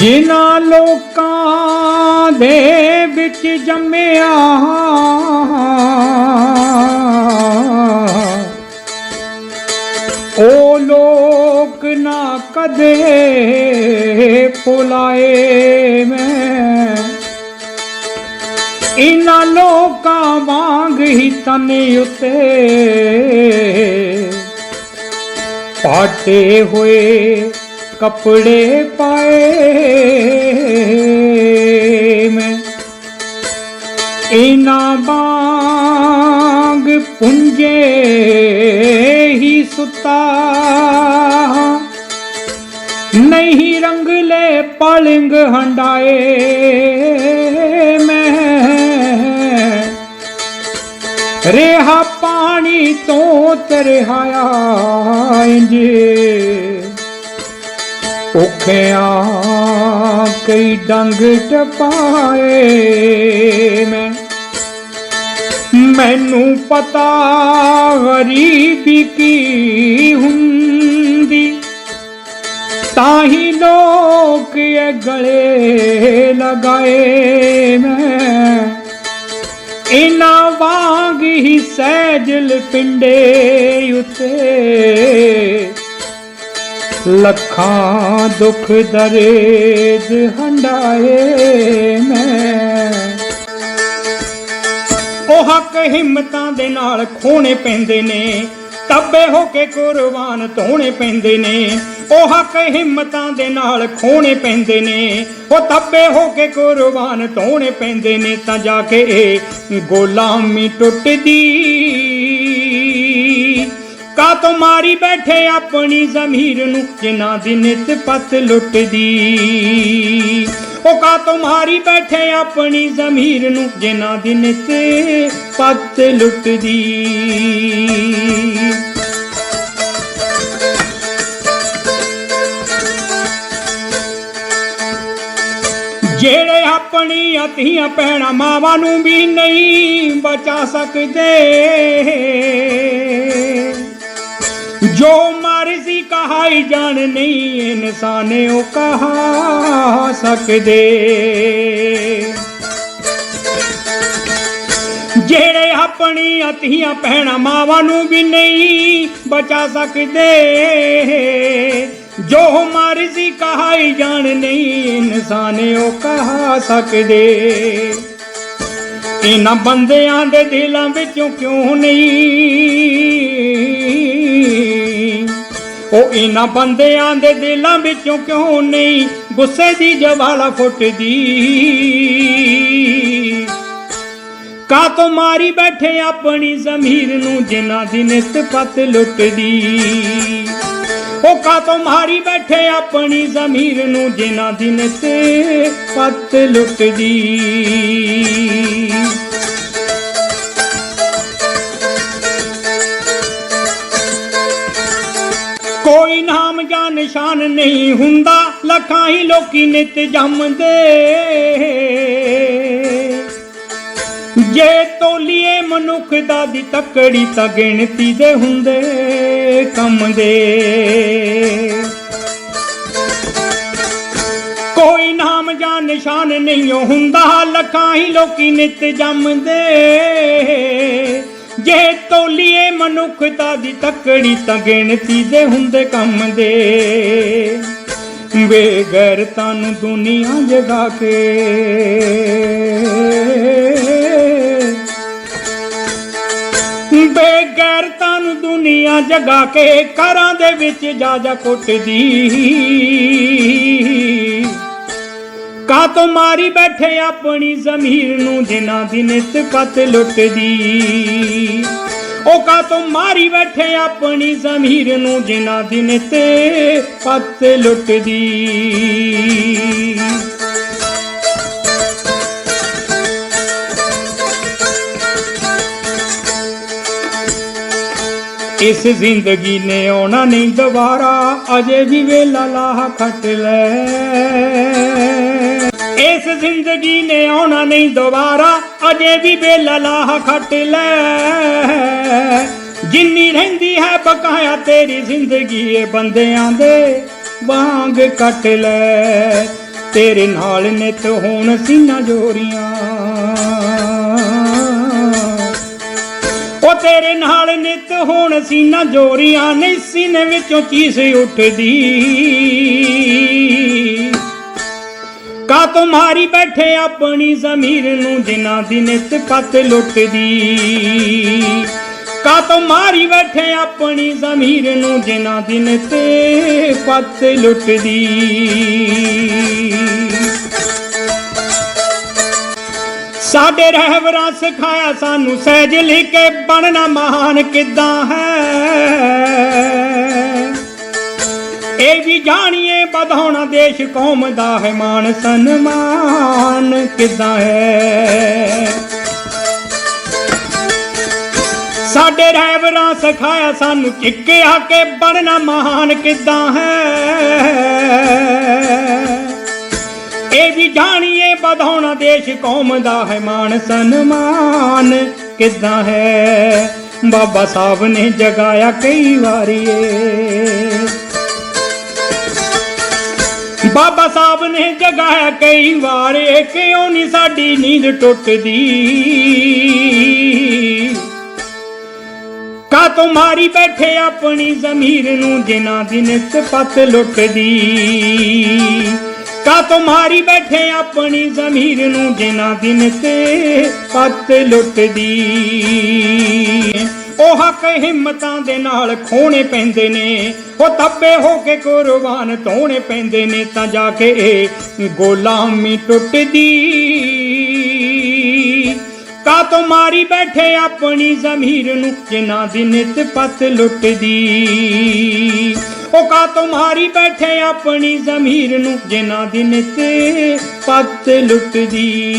ਜਿਨ੍ਹਾਂ ਲੋਕਾਂ ਦੇ ਵਿੱਚ ਜੰਮਿਆ ਉਹ ਲੋਕ ਨਾ ਕਦੇ ਭੁਲਾਏ ਮੈਂ। ਇਨ੍ਹਾਂ ਲੋਕਾਂ ਵਾਂਗ ਹੀ ਤਨ ਉਤੇ ਪਾਟੇ ਹੋਏ ਕੱਪੜੇ ਪਾਏ ਮੈਂ। ਇਨਾਂ ਵਾਂਗ ਪੁੰਜੇ ਹੀ ਸੁਤਾ ਨਹੀਂ ਰੰਗਲੇ ਪਲੰਗ ਹੰਡਾਏ ਮੈਂ। ਰਿਹਾ ਪਾਣੀ ਤੋਂ ਤਰਹਾਇਆ ਇੰਜੇ। ਭੁੱਖਿਆਂ ਕਈ ਡੰਗ ਟਪਾਏ ਮੈਂ। ਮੈਨੂੰ ਪਤਾ ਗਰੀਬੀ ਕੀ ਹੁੰਦੀ। ਤਾਂ ਹੀ ਲੋਕ ਇਹ ਗਲੇ ਲਗਾਏ ਮੈਂ। ਇਨਾ ਵਾਂਗ ਹੀ ਸਹਿਜਲ ਪਿੰਡੇ ਉਤੇ ਲੱਖਾਂ ਦੁੱਖ ਦਰਦ ਹੰਡਾਏ ਮੈਂ। ਉਹ ਹੱਕ ਹਿੰਮਤਾਂ ਦੇ ਨਾਲ ਖੋਣੇ ਪੈਂਦੇ ਨੇ ਤੱਬੇ ਹੋ ਕੇ ਕੁਰਬਾਨ ਧੋਣੇ ਪੈਂਦੇ ਨੇ। ਉਹ ਹੱਕ ਹਿੰਮਤਾਂ ਦੇ ਨਾਲ ਖੋਣੇ ਪੈਂਦੇ ਨੇ, ਉਹ ਤੱਬੇ ਹੋ ਕੇ ਕੁਰਬਾਨ ਧੋਣੇ ਪੈਂਦੇ ਨੇ। ਤਾਂ ਜਾ ਕੇ ਇਹ ਗੁਲਾਮੀ ਟੁੱਟਦੀ ਤੋਂ ਮਾਰੀ ਬੈਠੇ ਆਪਣੀ ਜ਼ਮੀਰ ਨੂੰ, ਜਿਨ੍ਹਾਂ ਦੀ ਨਿਤ ਪਤ ਲੁੱਟਦੀ। ਉਹ ਕਾ ਤੋਂ ਮਾਰੀ ਬੈਠੇ ਆਪਣੀ ਜ਼ਮੀਰ ਨੂੰ, ਜਿਨ੍ਹਾਂ ਦੀ ਨਿਤ ਪਤ ਲੁੱਟਦੀ। ਜਿਹੜੇ ਆਪਣੀ ਅਤੀਆਂ ਪੈਣਾ ਮਾਵਾਂ ਨੂੰ ਵੀ ਨਹੀਂ ਬਚਾ ਸਕਦੇ ਜੋ ਮਰਜ਼ੀ ਕਹਾਈ ਜਾਣ, ਨਹੀਂ ਇਨਸਾਨ ਉਹ ਕਹਾ ਸਕਦੇ। ਜਿਹੜੇ ਆਪਣੀਆਂ ਅਤੀਆਂ ਪਹਿਣਾ ਮਾਵਾਂ ਨੂੰ ਵੀ ਨਹੀਂ ਬਚਾ ਸਕਦੇ, ਜੋ ਮਰਜ਼ੀ ਕਹਾਈ ਜਾਣ, ਨਹੀਂ ਇਨਸਾਨ ਉਹ ਕਹਾ ਸਕਦੇ। ਇਹਨਾਂ ਬੰਦਿਆਂ ਦੇ ਦਿਲਾਂ ਵਿੱਚੋਂ ਕਿਉਂ ਨਹੀਂ ਉਹ ਇਹਨਾਂ ਬੰਦਿਆਂ ਦੇ ਦਿਲਾਂ ਵਿੱਚੋਂ ਕਿਉਂ ਨਹੀਂ ਗੁੱਸੇ ਦੀ ਜਵਾਲਾ ਫੁੱਟਦੀ? ਕਾ ਤੋਂ ਮਾਰੀ ਬੈਠੇ ਆਪਣੀ ਜ਼ਮੀਰ ਨੂੰ ਜਿਨ੍ਹਾਂ ਦੀ ਨਿਤ ਪਤ ਲੁੱਟਦੀ? ਉਹ ਕਾ ਤੋਂ ਮਾਰੀ ਬੈਠੇ ਆਪਣੀ ਜ਼ਮੀਰ ਨੂੰ ਜਿਨ੍ਹਾਂ ਦੀ ਨਿਤ ਪਤ ਲੁੱਟਦੀ? ਲੱਖਾਂ ਹੀ ਲੋਕੀ ਨਿਤ ਜੰਮਦੇ। ਜੇ ਤੋਲੀਏ ਮਨੁੱਖ ਦਾ ਦੀ ਤਕੜੀ ਤਾਂ ਗਿਣਤੀ ਦੇ ਹੁੰਦੇ ਕੰਮ ਦੇ। ਕੋਈ ਨਾਮ ਜਾਂ ਨਿਸ਼ਾਨ ਨਹੀਂ ਓ ਹੁੰਦਾ, ਲੱਖਾਂ ਹੀ ਲੋਕੀ ਨਿਤ ਜੰਮਦੇ। ਜੇ ਤੋਲੀਏ ਮਨੁੱਖਤਾ ਦੀ ਤੱਕੜੀ ਤਾਂ ਗਿਣਤੀ ਦੇ ਹੁੰਦੇ ਕੰਮ ਦੇ। ਬੇਗੈਰਤਾਂ ਨੂੰ ਦੁਨੀਆ ਜਗਾ ਕੇ। ਬੇਗੈਰ ਨੂੰ ਦੁਨੀਆ ਜਗਾ ਕੇ ਘਰਾਂ ਦੇ ਵਿੱਚ ਜਾ ਜਾ ਕੁੱਟਦੀ। ਕਾ ਤੋਂ ਮਾਰੀ ਬੈਠੇ ਆਪਣੀ ਜ਼ਮੀਰ ਨੂੰ ਦਿਨਾਂ ਦਿਨ ਨਿਤ ਪਤ ਲੁੱਟਦੀ। ਉਹ ਕਾ ਤੋਂ ਮਾਰੀ ਬੈਠੇ ਆਪਣੀ ਜ਼ਮੀਰ ਨੂੰ ਜਿਨ੍ਹਾਂ ਦਿਨ ਤੇ ਪੱਤ ਲੁੱਟਦੀ। ਇਸ ਜ਼ਿੰਦਗੀ ਨੇ ਆਉਣਾ ਨਹੀਂ ਦੁਬਾਰਾ, ਅਜੇ ਵੀ ਵੇਲਾ ਲਾਹ ਖੱਟ ਲੈ। ਇਸ ਜ਼ਿੰਦਗੀ ਨੇ ਆਉਣਾ ਨਹੀਂ ਦੁਬਾਰਾ, ਅਜੇ ਵੀ ਵੇਲਾ ਲਾਹ ਖੱਟ ਲੈ। ਜਿੰਨੀ ਰਹਿੰਦੀ ਹੈ ਬਕਾਇਆ ਤੇਰੀ ਜ਼ਿੰਦਗੀ ਇਹ ਬੰਦਿਆਂ ਦੇ ਵਾਂਗ ਕੱਟ ਲੈ। ਤੇਰੇ ਨਾਲ ਨਿਤ ਹੋਣ ਸੀਨਾ ਜੋਰੀਆਂ। ਉਹ ਤੇਰੇ ਨਾਲ ਨਿਤ ਹੋਣ ਸੀਨਾ ਜੋਰੀਆਂ, ਨਹੀਂ ਸੀਨੇ ਵਿੱਚੋਂ ਚੀਸ ਉੱਠਦੀ। ਕਾ ਤੁਮਾਰੀ ਬੈਠੇ ਆਪਣੀ ਜ਼ਮੀਰ ਨੂੰ ਦਿਨਾਂ ਦੀ ਨਿਤ ਪਤ ਲੁੱਟਦੀ। ਕਾ ਤੁਮਾਰੀ ਬੈਠੇ ਆਪਣੀ ਜ਼ਮੀਰ ਨੂੰ, ਜਿਨ੍ਹਾਂ ਦਿਨ ਤੇ ਪਤ ਲੁੱਟਦੀ। ਸਾਡੇ ਰਹਿਵਰਾਂ ਸਿਖਾਇਆ ਸਾਨੂੰ ਸਹਿਜ ਲਿ ਕੇ, ਬਣਨਾ ਮਹਾਨ ਕਿੱਦਾਂ ਹੈ? ਇਹ ਵੀ ਜਾਣੀਏ, ਵਧਾਉਣਾ ਦੇਸ਼ ਕੌਮ ਦਾ ਹੈ ਮਾਨ ਸਨਮਾਨ ਕਿੱਦਾਂ ਹੈ? ਸਾਡੇ ਡਰਾਈਵਰਾਂ ਸਿਖਾਇਆ ਸਾਨੂੰ ਚਿੱਕਿਆ ਕੇ ਬਣਨਾ ਮਹਾਨ ਕਿੱਦਾਂ ਹੈ। ਇਹ ਵੀ ਜਾਣੀਏ ਵਧਾਉਣਾ ਦੇਸ਼ ਕੌਮ ਦਾ ਹੈ ਮਾਨ ਸਨਮਾਨ ਕਿੱਦਾਂ ਹੈ। ਬਾਬਾ ਸਾਹਿਬ ਨੇ ਜਗਾਇਆ ਕਈ ਵਾਰੀ ਬਾਬਾ ਸਾਹਿਬ ਨੇ ਜਗਾਇਆ ਕਈ ਵਾਰ ਕਿਉਂ ਨਹੀਂ ਸਾਡੀ ਨੀਂਦ ਟੁੱਟਦੀ? ਤੂੰ ਮਾਰੀ ਬੈਠੇ ਆਪਣੀ ਜ਼ਮੀਰ ਨੂੰ ਜਿਨ੍ਹਾਂ ਦੀ ਨਿਤ ਪਤ ਲੁੱਟਦੀ। ਕਾ ਤੂੰ ਮਾਰੀ ਬੈਠੇ ਆਪਣੀ ਜ਼ਮੀਰ ਨੂੰ ਜਿਨ੍ਹਾਂ ਦੀ ਨਿਤ ਪਤ ਲੁੱਟਦੀ। ਉਹ ਹੱਕ ਹਿੰਮਤਾਂ ਦੇ ਨਾਲ ਖੋਣੇ ਪੈਂਦੇ ਨੇ, ਉਹ ਤੱਬੇ ਹੋ ਕੇ ਕੁਰਬਾਨ ਧੋਣੇ ਪੈਂਦੇ ਨੇ, ਤਾਂ ਜਾ ਕੇ ਇਹ ਗੁਲਾਮੀ ਟੁੱਟਦੀ। ਕਾ ਮਾਰੀ ਬੈਠੇ ਆਪਣੀ ਜ਼ਮੀਰ ਨੂੰ ਜਿਨ੍ਹਾਂ ਦੀ ਨਿਤ ਪਤ ਲੁੱਟਦੀ। ਉਹ ਕਾ ਮਾਰੀ ਬੈਠੇ ਆਪਣੀ ਜ਼ਮੀਰ ਨੂੰ ਜਿਨ੍ਹਾਂ ਦੀ ਨਿਤ ਪਤ ਲੁੱਟਦੀ।